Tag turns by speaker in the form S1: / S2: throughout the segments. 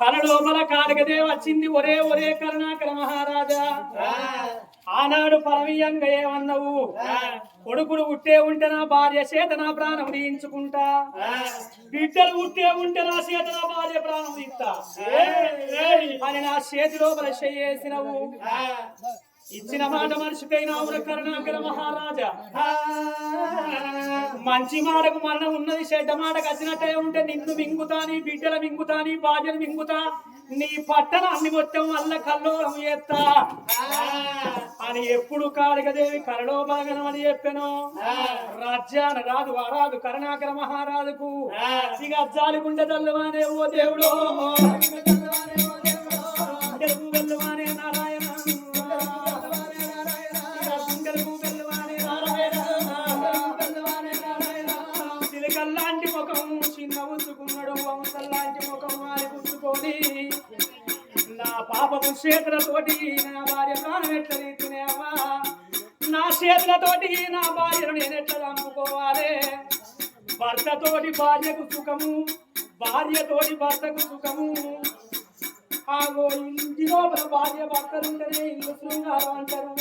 S1: కల లోపల వచ్చింది. ఒరే ఒరే కరుణాకర మహారాజా. ఆనాడు పరమీయంగా ఏమన్నావు? కొడుకులు ఉట్టే ఉంటే నా భార్య చేత నా ప్రాణం తీయించుకుంటా. బిడ్డలు ఉట్టే ఉంటే నా చేత నా భార్య ప్రాణం తీస్తా అని నా చేతి లోపల చేసినవు ఇచ్చిన మాట మనిషికైనా కరుణాకర మహారాజా. మంచి మాటకు మరణం ఉన్నది చెడ్డ మాటకు వచ్చినట్టే ఉంటే నిన్ను మింగుతా నీ బిడ్డల మింగుతా నీ భార్యను మింగుతా నీ పట్టణ అన్ని మొత్తం వల్ల కల్లోలం చేస్తా. అని ఎప్పుడు కాళికదేవి కరలో బాగనం అని చెప్పాను. రాజ్యాన రాదు వారాదు కరుణాకర మహారాజుకు. ఇక అజ్జాలి గుండె తల్లువానే ఓ దేవుడు. చేతులతోటి నా భార్య ప్రాణం ఎట్లా తీసినావా నా చేతులతోటి నా భార్యను నేను ఎట్లా చంపుకోవాలి? భర్తతోటి భార్యకు సుఖము భార్యతోటి భర్తకు సుఖము. ఆగో ఇంటి లోపల భార్య భర్తలు ఉంటేనే ఇల్లు శృంగారం అంటారు.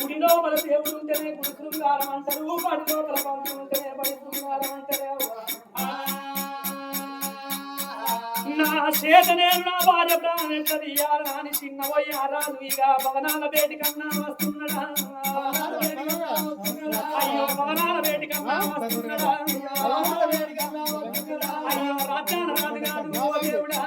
S1: గుడి లోపల దేవుడు ఉంటేనే గుడి శృంగారం అంటారు. బడి లోపల పంతులు ఉంటేనే బడి శృంగారం అంటారు. నా చేత నేను నా భార్య ప్రాణం ఎట్లా తీయాలా అని చిన్న వయ్యారాలు ఇక భవనాల బేటి కన్నా వస్తున్నాడా? అయ్యో భవనాల బేటి కన్నా వస్తున్నాడా? అయ్యో రాజ్యాన రాజు కాదు ఓ దేవుడా.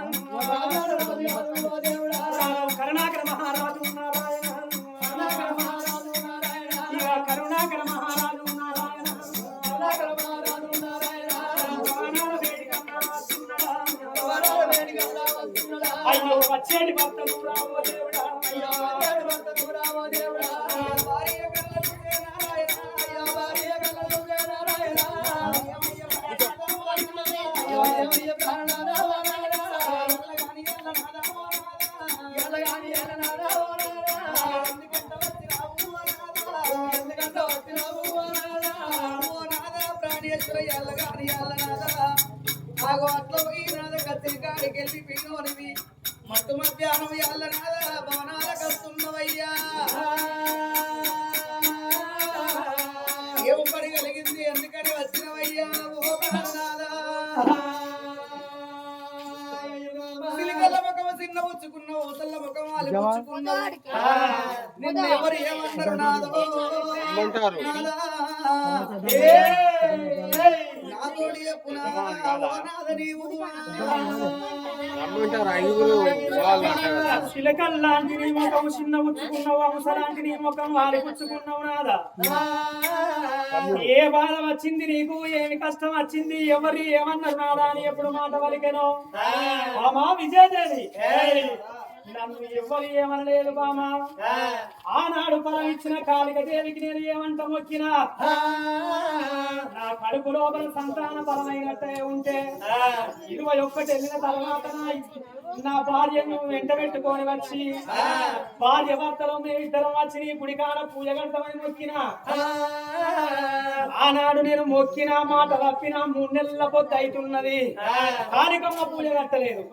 S2: మట్టు మధ్యాహ్నం ఎల్ల నాద భవనాలకు వస్తున్నవయ్యా ఏం పని కలిగింది? ఎందుకని వచ్చినవయ్యా ఓ. సిలికల్ల ముఖం చిన్న పుచ్చుకున్న ఊసల్ల ముఖం వాళ్ళు పుచ్చుకున్నావు. నిన్ను ఎవరు ఏమన్నారు నాదో? నాదా.
S3: అంటారు
S1: శిలకల్లాంటి నీ ముఖం చిన్న ఉచ్చుకున్నావు అంశలాంటి నీ ముఖం వారి పుచ్చుకున్నావు నాదా? ఏ బాధ వచ్చింది నీకు? ఏమి కష్టం వచ్చింది? ఎవరు ఏమన్నారు నాదా అని ఎప్పుడు మాట పలికెను? బామా విజయదేవి. నన్ను ఎవరు ఏమనలేదు బామా. ఆనాడు ఫలం ఇచ్చిన కాళిక దేవికి నేను ఏమంట మొక్కినా? నా కడుపు లోపల సంతాన బలమైనట్టే ఉంటే ఇరవై ఒక్కటి వెళ్ళిన తర్వాత నా- భార్యను వెంట పెట్టుకొని వచ్చి భార్య భర్తలో మేము ఇద్దరం వచ్చి గుడికాల గుడికాడ పూజ గంటమని మొక్కిన. ఆనాడు నేను మొక్కిన మాట తప్పిన మూడు నెలల పొద్దు అవుతున్నది కారికమ్మ పూజ కట్టలేదు.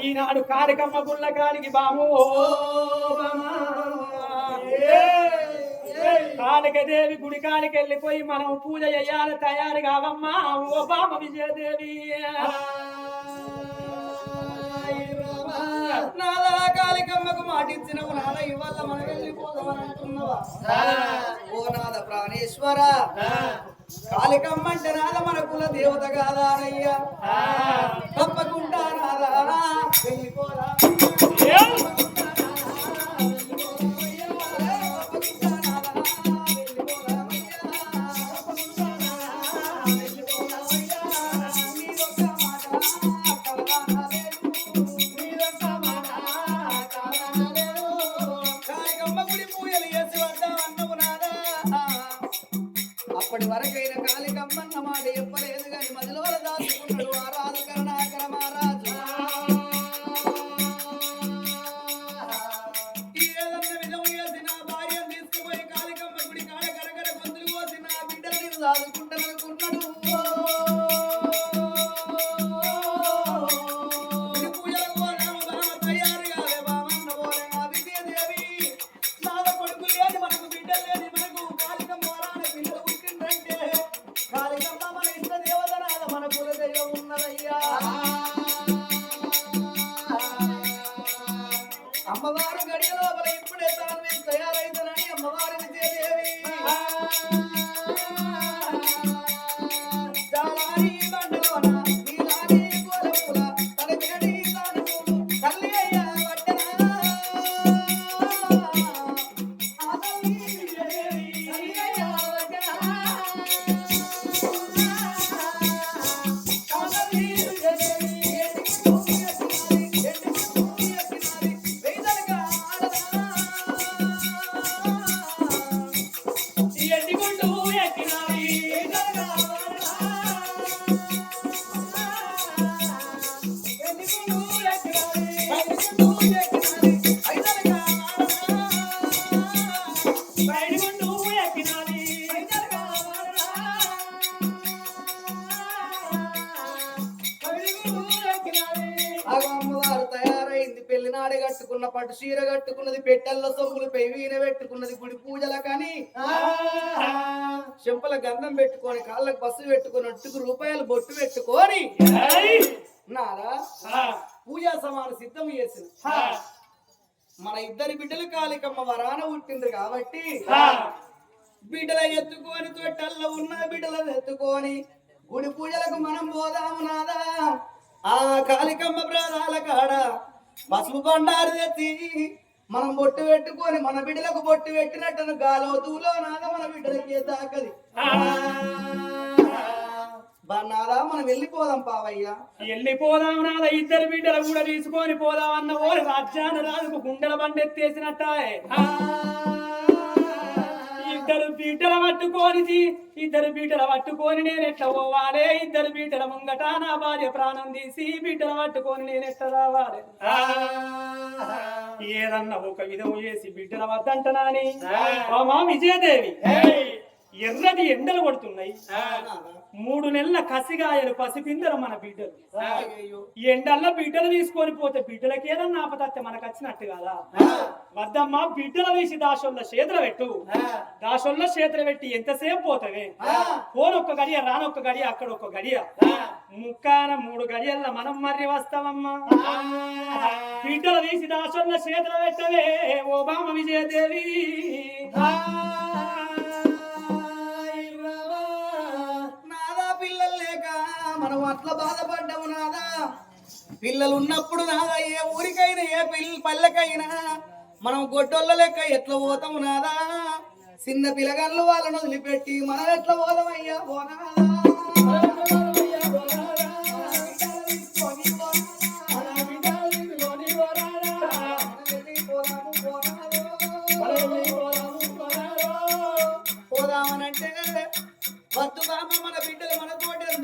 S1: ఈనాడు కారికమ్మ గుళ్ళ కానికి బాము. కాళికదేవి గుడి కాలికి వెళ్ళిపోయి మనం పూజ చేయాలి తయారు కావమ్మా. ఓ బామ విజయదేవి.
S2: నాదా కాళికమ్మకు మాట ఇచ్చినవు నాద ఇవాళ మనం వెళ్ళిపోదామని అంటున్నావా ఓ నాద ప్రాణేశ్వర కాళికమ్మ అంటే నాద మన కుల దేవత కాదా అనయ్యా తప్పకుండా నాదా వెళ్ళిపోరా. నాడే కట్టుకున్న పట్టు చీర కట్టుకున్నది పెట్టెల్ల సొమ్ములు పెవిన పెట్టుకున్నది గుడి పూజల కానీ. చెంపల గంధం పెట్టుకొని కాళ్ళకు బస్సు పెట్టుకొని ఒట్టుకు రూపాయలు బొట్టు పెట్టుకొని! నారా పూజా సమాన సిద్ధం చేసింది.
S1: ఆ,
S2: మన ఇద్దరి బిడ్డలు కాలికమ్మ వరాన పుట్టింది కాబట్టి. బిడ్డల ఎత్తుకొని తొట్టల్లో ఉన్న బిడ్డలను ఎత్తుకొని గుడి పూజలకు మనం పోదాము నాదా? ఆ కాళికమ్మ ప్రాణాల కాడ పసుపు బండారు తెచ్చి మనం బొట్టు పెట్టుకొని మన బిడ్డలకు బొట్టు పెట్టినట్టు గాలో దూలో నాదా మన బిడ్డలకి దాకది నాదా మనం వెళ్ళిపోదాం పావయ్య.
S1: వెళ్ళిపోదాం నాద ఇద్దరు బిడ్డలు కూడా తీసుకొని పోదాం అన్న ఓరి రాజ్యాన్ని రాజుకు గుండెల బండెత్తేసినట్టాయే. ఇద్దరు బీటల పట్టుకొని ఇద్దరు బీటల పట్టుకొని నేను ఎట్లా పోవాలి? ఇద్దరు బీటల ముంగట నా భార్య ప్రాణం తీసి బీటల పట్టుకొని నేను ఎట్లా రావాలి? ఏదన్నా ఒక విధం చేసి బిడ్డల వద్దంటనాని మా విజయదేవి. ఎర్రటి ఎండలు కొడుతున్నాయి. మూడు నెలల కసిగాయలు పసిపిందరు మన బిడ్డలు. ఎండల్లో బిడ్డలు తీసుకొని పోతే బిడ్డలకి ఏదన్నా ఆపదత్తే మనకు వచ్చినట్టు కదా వద్దమ్మా బిడ్డల వేసి దాసోళ్ళ చేతులు పెట్టు. దాసోళ్ళ చేతులు పెట్టి ఎంతసేపు పోతావే? పోనొక్క గడియ రానొక్క గడియ అక్కడ ఒక గడియ. ముక్కాన మూడు గడియల్ల మనం మర్రి వస్తామమ్మా బిడ్డలు తీసి దాసోళ్ళ చేతులు పెట్టవే ఓ బామ విజయదేవి.
S2: అట్లా బాధపడ్డాము నాదా పిల్లలు ఉన్నప్పుడు నాదా ఏ ఊరికైనా ఏ పిల్ల పల్లెకైనా మనం గొడ్డొల్ల లెక్క ఎట్లా పోతాము నాదా చిన్న పిల్లగాళ్ళు వాళ్ళని వదిలిపెట్టి మనం ఎట్లా పోదామయ్యా పోనాదా పోదామనంటే వద్దు బామ్మ మన బిడ్డలు మన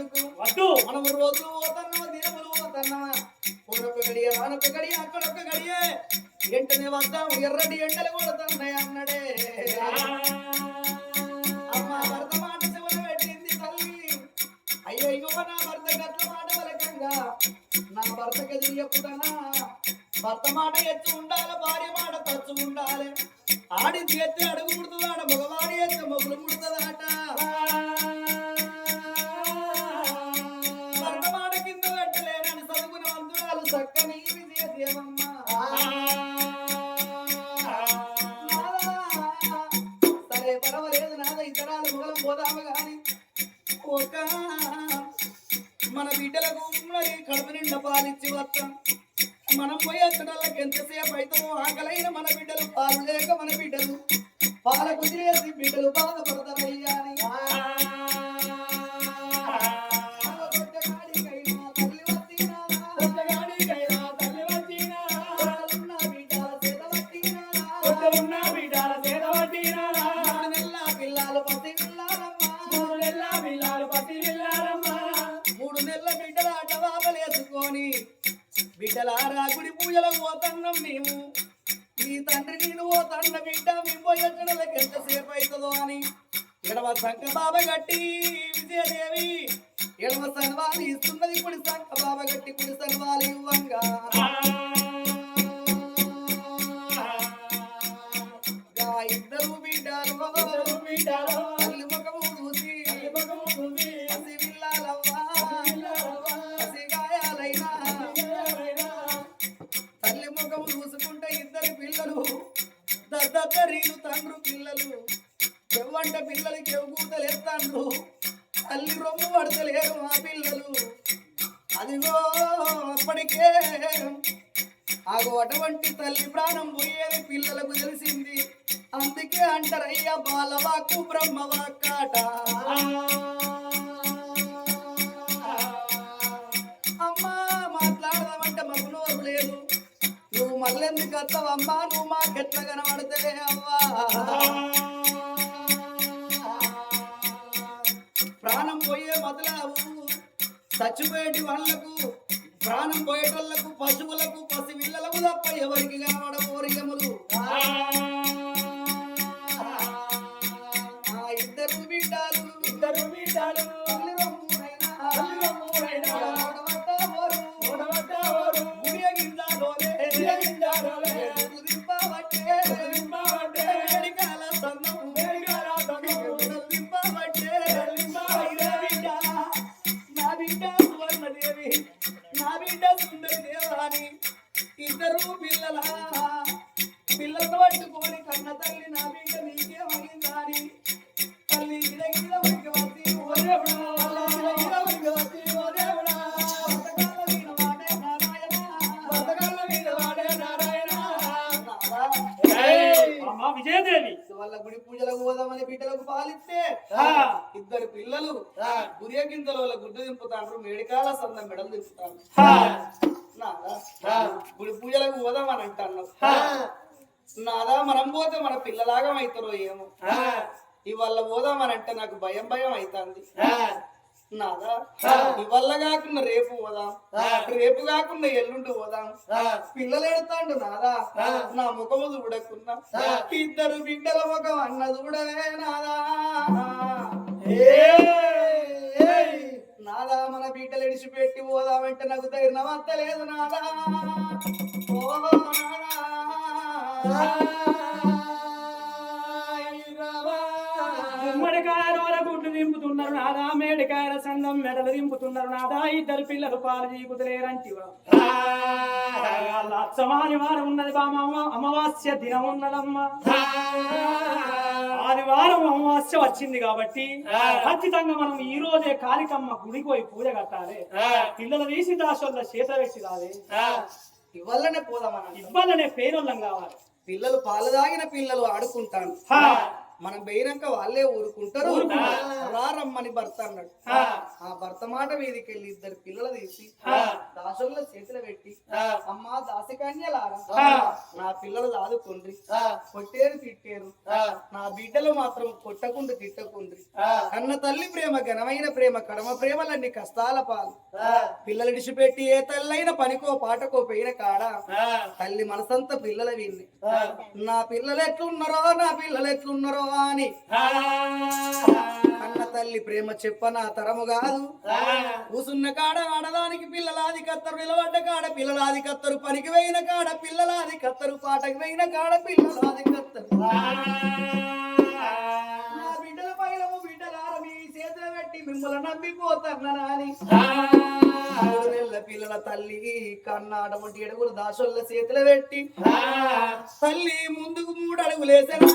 S2: ఎందుకు?
S1: వద్దు.
S2: మనం రోజులు పోతున్నామా దినములు పోతున్నామా పూనొక్క గడియ మనొక్క గడియ అక్కడొక్క గడియే. వెంటనే వద్దాం ఎర్రటి ఎండలు కొడుతున్నాయి అన్నడే. అమ్మ భర్త మాట చెవుల పెట్టింది తల్లి. అయ్యయ్యో నా భర్త గట్ల మాట వలకంగా నా భర్తకి ఎదురు చెప్పుతానా భర్త మాట ఎత్తు ఉండాలి భార్య మాట తచ్చు ఉండాలి ఆడి చేతి అడుగు ఎంతసేపు అవుతామో ఆకలైన మన బిడ్డలు పాలు లేక మన బిడ్డలు. పాల కుదిరేసి బిడ్డలు బాధపడతారు. ఎడమ సంక బాబ గట్టి విజయదేవి. ఎడమ సన్వాలు ఇస్తున్నది కుడి సంక బాబ గట్టి కుడి సన్వాలు ఇవ్వంగా. ఇద్దరు బిడ్డలు గాయాలైనా. తల్లి ముఖము చూసుకుంటే ఇద్దరు పిల్లలు. దద్దరీలు తండ్రు పిల్లలు. ఎవ్వంట పిల్లలకి ఎవ్వూతలేస్తాండ్రు తల్లి రొమ్ము పడతలేరు మా పిల్లలు. అదిగో అప్పటికే ఆగో అటువంటి తల్లి ప్రాణం పోయేది పిల్లలకు తెలిసింది. అందుకే అంటారయ్య బాలవాకు బ్రహ్మవాకాట అమ్మా మాట్లాడదామంటే మాకు నోరు లేదు. నువ్వు మళ్ళెందుకు వస్తావమ్మా? నువ్వు మాకెట్లా కనబడతలే అవ్వా? పోయే మొదలావు చచ్చిపోయేటి వాళ్ళకు ప్రాణం పోయేటోళ్ళకు పశువులకు పసిపిల్లలకు తప్ప ఎవరికి కనబడ ఓరియములు ఇద్దరు బిడ్డలు
S1: ఇద్దరు బిడ్డలు
S2: వాళ్ళ గుడి పూజలకు పోదామని బిడ్డలకు పాలిస్తే. ఇద్దరు పిల్లలు గురియ గింజల వాళ్ళ గుడ్డు దింపుతాండ్రు మేడికాల సంద మెడలు దింపుతాను గుడి పూజలకు పోదామని అంటాను నాదా మనం పోతే మన పిల్లలాగా అవుతారో ఏమో. ఇవాళ పోదామని అంటే నాకు భయం భయం అవుతుంది నాదా? ఇవల్ల కాకుండా రేపు పోదాం. రేపు కాకుండా ఎల్లుండి పోదాం. పిల్లలు ఎడతాండు నాదా? నా ముఖము చూడకున్నా. ఇద్దరు బిడ్డల ముఖం అన్న చూడవే నాదా? నాదా మన బిడ్డలు ఎడిచిపెట్టి పోదామంటే నాకు ధైర్యం అత్తలేదు నాదా? ఓ నాదా?
S1: మేడికాయల సందం మెడలు దింపుతున్నారు నాదా. ఇద్దరు పిల్లలు పాలు చీకుతలేరంటివా. వారం ఉన్నది బామ్మ అమావాస్య దినం ఉన్నదమ్మ. ఆదివారం అమావాస్య వచ్చింది కాబట్టి ఖచ్చితంగా మనం ఈ రోజే కాళికమ్మ గుడికి పోయి పూజ కట్టాలి. పిల్లలు తీసి దాసోళ్ళ చేత పెట్టి రాలే.
S2: ఇవల్లనే పోదామన్న.
S1: ఇవ్వాలనే పేరోళ్ళం కావాలి.
S2: పిల్లలు పాలు తాగిన పిల్లలు ఆడుకుంటాను. మనం పోయినాక వాళ్ళే ఊరుకుంటారు. రమ్మని భర్త అన్నాడు. ఆ భర్త మాట మీదకి వెళ్ళి ఇద్దరు పిల్లలు తీసి
S1: హా.
S2: దాసుల చేతులు పెట్టి. అమ్మా దాసికన్యలారా. నా పిల్లలు దాదుకుండ్రి. కొట్టేరు తిట్టేరు. నా బిడ్డలు మాత్రం కొట్టకుండా తిట్టకుండ్రి. కన్న తల్లి ప్రేమ ఘనమైన ప్రేమ కడమ ప్రేమలన్నీ కష్టాల పాలు. పిల్లలు విడిచిపెట్టి ఏ తల్లైన పనికో పాటకో పోయిన కాడ? తల్లి మనసంతా పిల్లల విన్ని నా పిల్లలు ఎట్లున్నారో నా పిల్లలు ఎట్లున్నారో అని కన్న తల్లి ప్రేమ చెప్పన తరము కాదు. కూసున్న కాడ ఆడదానికి పిల్లలాది కత్తరు నిలబడ్డ కాడ పిల్లలాది కత్తరు పనికి వేయిన కాడ పిల్లలాది కత్తరు పాటకి వేయిన కాడ పిల్లలాది కత్తరు. బిడ్డల పైలము బిడ్డలార మీ చేతులు పెట్టి మిమ్మల్ని నమ్మిపోతారు నాని. నెలల పిల్లల తల్లి కన్నాడమంటి అడుగులు దాసోళ్ళ చేతులు పెట్టి తల్లి ముందుకు మూడు అడుగులేసరా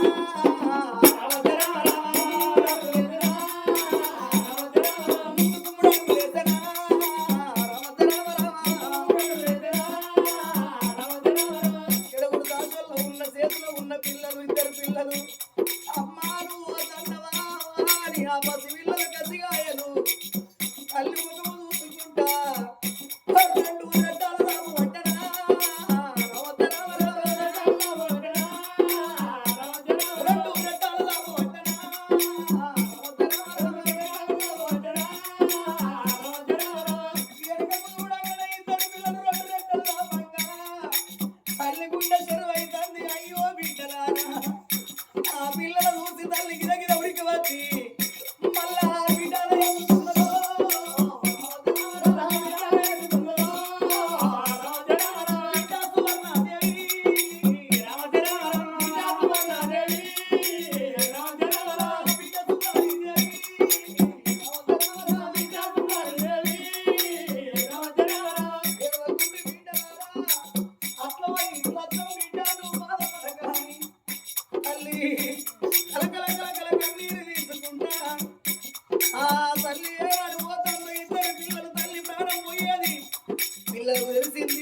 S2: తెలిసింది.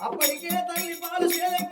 S2: అప్పటికే తల్లి పాలు
S1: చేయలేక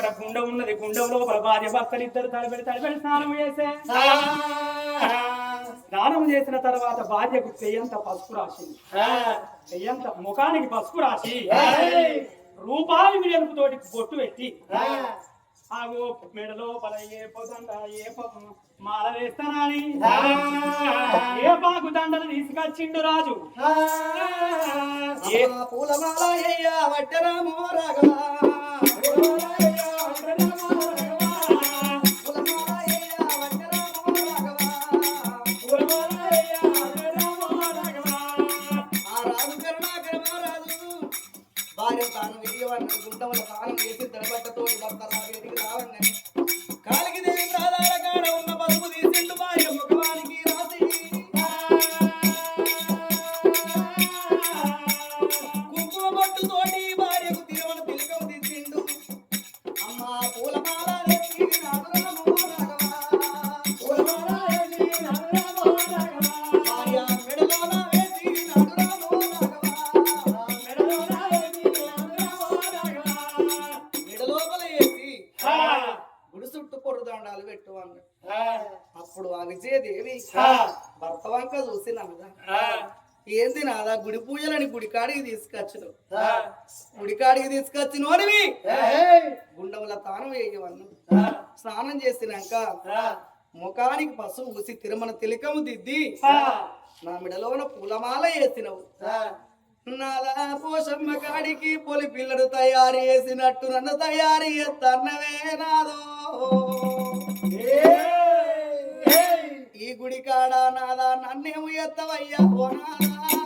S1: ముంగట గుండ ఉన్నది. లోపల భార్య భర్తలు ఇద్దరు తలబెడి తలబెడి స్నానం చేసే. స్నానం చేసిన తర్వాత భార్యకు పెయ్యంత పసుపు రాసింది పెయ్యంత ముఖానికి పసుపు రాసి. రూపాయి విడలుపు తోటి బొట్టు పెట్టి. ఆగో మెడలో పల ఏ పొదండ ఏ మాల వేస్తానని ఏ పాకు దండలు తీసుకొచ్చిండు రాజు.
S2: పూలమాల అయ్యా వడ్డరామో రాఘవా. భార్య తాను విజయవాడ గుండముల తాను పూజలని గుడి కాడికి తీసుకొచ్చును గుడి కాడికి తీసుకొచ్చినోనివి గుండముల తానం వేయవన్ను స్నానం చేసినాక ముఖానికి పసుపు ఊసి తిరుమల తిలకము దిద్ది నా మెడలోన పూలమాల వేసినవు. నాదా పోషమ్మ కాడికి పొలి పిల్లడు తయారు చేసినట్టు నన్ను తయారు చేస్తన్నవే నాదో. ఈ గుడి కాడ నాదా నన్నేము ఎత్తవయ్యా ఓ నాదా.